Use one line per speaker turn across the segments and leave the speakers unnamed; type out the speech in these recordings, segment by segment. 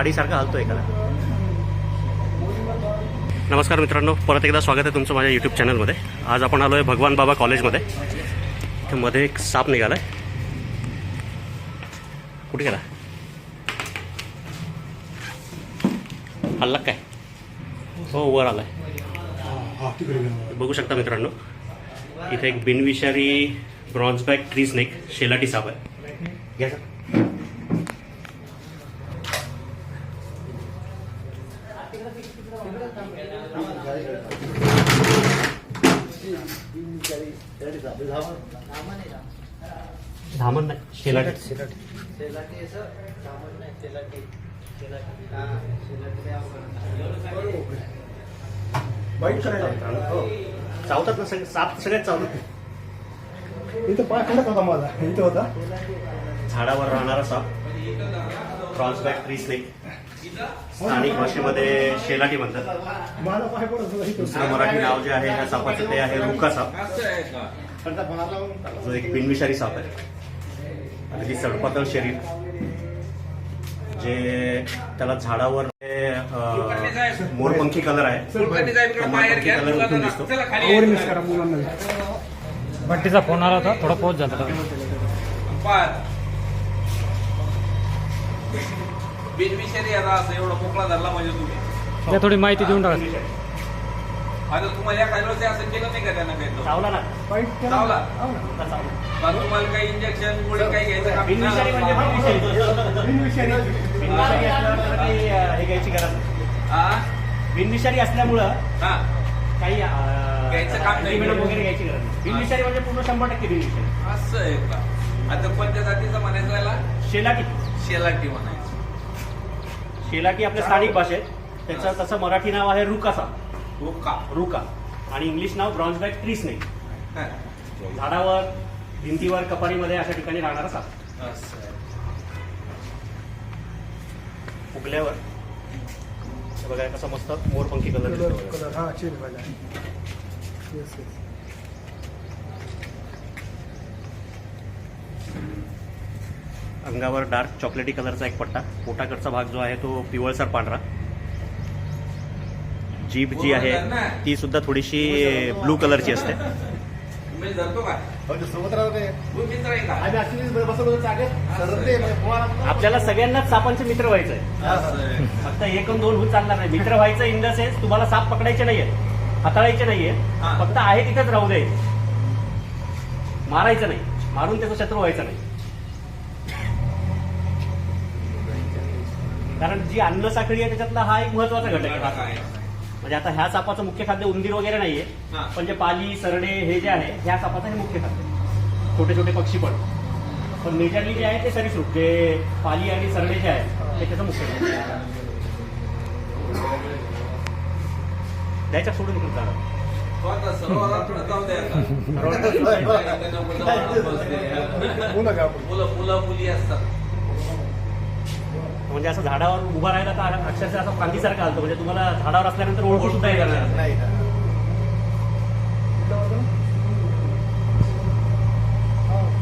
काडीसारखा हलतोय एखादा नमस्कार मित्रांनो परत एकदा स्वागत आहे तुमचं माझ्या यूट्यूब चॅनलमध्ये आज आपण आलो आहे भगवान बाबा कॉलेजमध्ये इथे मध्ये एक साप निघाला आहे कुठे गेला? हल्ला काय? हो वर आलाय. बघू शकता मित्रांनो इथे एक बिनविषारी ब्रॉन्झ ट्रीज ट्री स्नेक शेलाटी साप आहे. घ्या सर धामण नाही शेलाटी.
वाईट करायला
हो. चावतात ना सगळे साप सगळ्यात चावतात.
इथं पाय खंडक होता माझा. इथं होता.
झाडावर राहणारा साप. क्रॉसबॅक ट्री स्नेक स्थानिक भाषेमध्ये शेलाटी म्हणतात. दुसरं मराठी नाव जे आहे ह्या सापाचं ते आहे रुका साप. जो एक बिनविषारी साप आहे. अगदी सडपातळ शरीर जे त्याला झाडावर मोरपंखी कलर आहे. कलर उठून दिसतो.
बंटीचा फोन आला होता थोडा पोच झाला.
बिनविषारी आता असं एवढा मोकळा धरला म्हणजे तुम्ही.
त्या थोडी माहिती देऊन टाका.
आता तुम्हाला या कायलोचे असं केलं नाही का त्यांना काही?
चावला ना.
चावला?
चावला.
मग तुम्हाला काही इंजेक्शन गोळी काही घ्यायचं
बिनविषारी म्हणजे बिनविषारी.
बिनविषारी.
काही, हे घ्यायची गरज नाही.
हा?
बिनविषारी असल्यामुळं
हा.
काही
घ्यायचं काम नाही.
वगैरे घ्यायची गरज नाही. बिनविषारी म्हणजे पूर्ण शंभर टक्के बिनविषारी.
असं आहे का? आता कोणत्या जातीचं म्हणायचं याला?
शेलाटी.
शेलाटी म्हणायचं.
शेलाटी आपल्या स्थानिक भाषेत. त्याचं तसं मराठी नाव आहे रुकासा
रुका.
रुका. आणि इंग्लिश नाव ब्रॉन्झबॅक ट्री स्नेक
हा.
झाडावर भिंतीवर कपारीमध्ये अशा ठिकाणी राहणारा साप
असं.
फुगल्यावर हे बघा कसं मस्त मोरपंखी कलर.
कलर हा
अंगावर डार्क चॉकलेटी कलरचा एक पट्टा. पोटाकडचा भाग जो आहे तो पिवळसर पांढरा. जीभ जी आहे ती सुद्धा थोडीशी ब्लू कलरची असते.
होतो
आपल्याला सगळ्यांनाच सापांचे मित्र व्हायचंय. फक्त एक दोन होऊन चालणार नाही. मित्र व्हायचं इन द सेन्स तुम्हाला साप पकडायचे नाहीये हाताळायचे नाहीये.
हा.
फक्त आहे तिथेच राहू दे. मारायचं नाही. मारून त्याचा शत्रू व्हायचा नाही. कारण जी अन्न साखळी आहे त्याच्यातला हा एक महत्त्वाचा घटक आहे? म्हणजे आता ह्या सापाचं मुख्य खाद्य उंदीर वगैरे नाहीये
हा.
पण जे पाली सरडे हे जे आहे ह्या सापाचं हे मुख्य खाद्य छोटे छोटे पक्षी पण. पण मेजरली जे आहे ते सरीसृप जे पाली आणि सरडे जे आहे ते त्याचं मुख्य खाद्य द्यायच्या सोडून
आपण.
मुलं मुलं मुली असतात.
म्हणजे असं झाडावर उभा राहिला तर अक्षरशः असं कांदीसारखं आलतो म्हणजे तुम्हाला झाडावर असल्यानंतर ओळखू सुद्धा येणार नाही.
नाही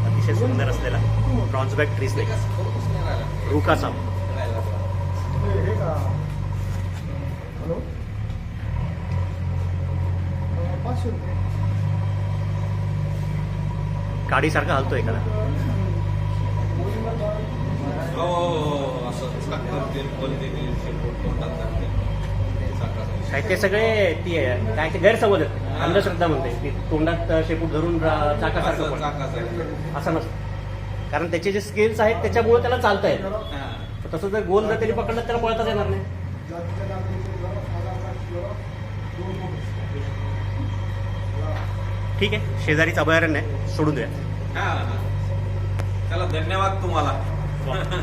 अतिशय सुंदर असलेला ब्रॉन्झबॅक ट्री स्नेक रुका साप.
हे का हॅलो पाचशे रुपये
काडीसारखा हलतोय का
हो, हो, हो, असं साखर तेल, कोणते तेल, शेपूट तोंडात घालते. साखर.
काय ते सगळे ती आहे, काय ते गैरसमज अंधश्रद्धा म्हणते की तोंडात शेपूट धरून रा- चाकासारखं
असं
पण
चाकासारखं.
असं नसतं कारण त्याचे जे स्किल्स आहेत त्याच्यामुळे त्याला चालता येतं
हा.
तर तसं जर गोल जर त्यांनी पकडलं तर त्याला पळताच येणार नाही ठीक आहे शेजारीच अभयारण्य आहे सोडून द्या
हा, हा. चला धन्यवाद तुम्हाला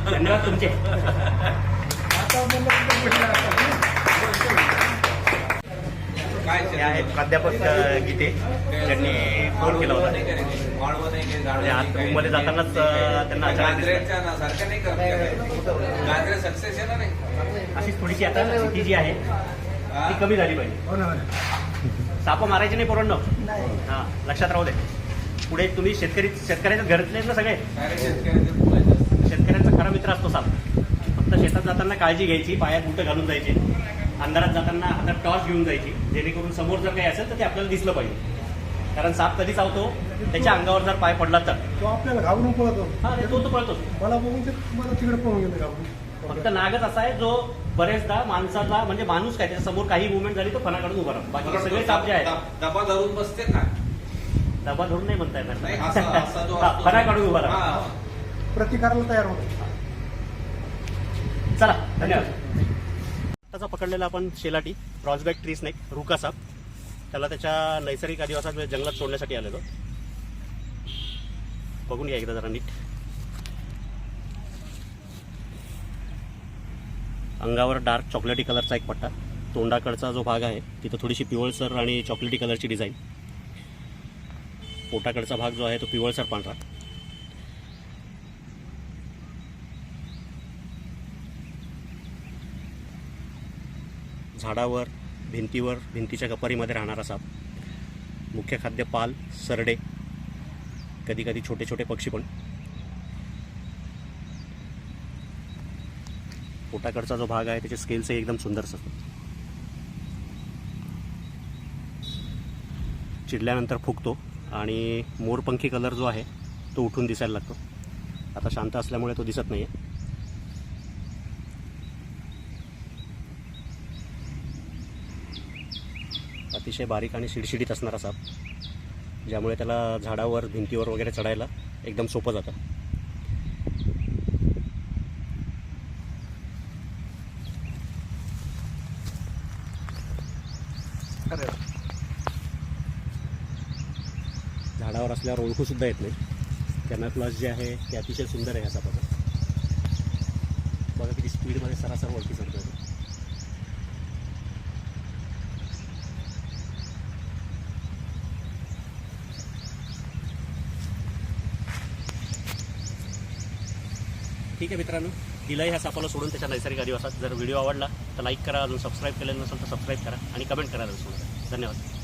धन्यवाद तुमचे
काय
हे आहेत प्राध्यापक गीते त्यांनी फोन केला होता म्हणजे
नाही,
रूममध्ये जातानाच, त्यांना अचानक दिसलं.
गाजरेच्या ना सारखं नाही करत गाजरे सक्सेस आहे ना नाही
अशीच थोडीशी आता भीती जी आहे
हा?
ती कमी झाली पाहिजे
हो हो.
साप मारायचे नाही पोरांनो हा लक्षात राहू दे पुढे तुम्ही शेतकरी शेतकऱ्याच्या घरातले ना सगळे
शेतकऱ्याचे
खरा मित्र असतो साप. फक्त शेतात जाताना काळजी घ्यायची पायात बुटं घालून जायचे. अंधारात जाताना हातात टॉर्च घेऊन जायची. जेणेकरून समोर जर काही असेल तर ते आपल्याला दिसलं पाहिजे. कारण साप कधी चावतो? त्याच्या अंगावर जर पाय पडला तर.
तो आपल्याला घाबरून पळतो.
हा तो तो पळतोच.
मला बघून ते मला तिकडे पळून गेले घाबरून.
फक्त नागच असा आहे जो बरेचदा माणसाला म्हणजे माणूस काय त्याच्यासमोर काही मुवमेंट झाली तो फणा काढून उभा राहतो. बाकी सगळे साप जे आहेत.
डब- डबा धरून बसते ना
डबा धरून नाही म्हणता
नाही असा असा जो
येणार
असतो-
फणा काढून उभा राहतो.
प्रतिकाराला तयार होतो.
चला धन्यवाद. आताचा पकडलेला आपण शेलाटी रॉजबॅक ट्री स्नेक रुका साप. त्याला त्याच्या नैसर्गिक आदिवासात म्हणजे जंगलात सोडण्यासाठी आलेलो. बघून घ्या एकदा जरा नीट. अंगावर डार्क चॉकलेटी कलरचा एक पट्टा. तोंडाकडचा जो भाग आहे तिथं थोडीशी पिवळसर आणि चॉकलेटी कलरची डिझाईन पोटाकडचा भाग जो आहे तो पिवळसर पांढरा. झाडावर भिंतीवर भिंतीच्या कपारीमध्ये राहणारा साप मुख्य खाद्य पाल सरडे. कधी कधी छोटे छोटे पक्षी पण. पोटाकडचा जो भाग आहे त्याचे स्केल्सही एकदम सुंदर असतात. चिडल्यानंतर फुगतो आणि मोरपंखी कलर जो आहे तो उठून दिसायला लागतो. आता शांत असल्यामुळे तो दिसत नाही आहे अतिशय बारीक आणि शिडशिडीत असणारा साप ज्यामुळे त्याला झाडावर भिंतीवर वगैरे चढायला एकदम सोपं जातं.
खरं
झाडावर असल्यावर ओळखू सुद्धा येत नाही. कॅमॅफ्लॉज जे आहे ते अतिशय सुंदर आहे ह्या सापाचं. बघा किती स्पीडमध्ये सरासर वरती चढतोय तो. ठीक आहे मित्रांनो तिलाही ह्या सापाला सोडून त्याच्या नैसर्गिक अधिवासात जर व्हिडिओ आवडला तर लाईक करा अजून सबस्क्राईब केलेलं नसेल तर सबस्क्राईब करा आणि कमेंट करायला विसरू नका. धन्यवाद.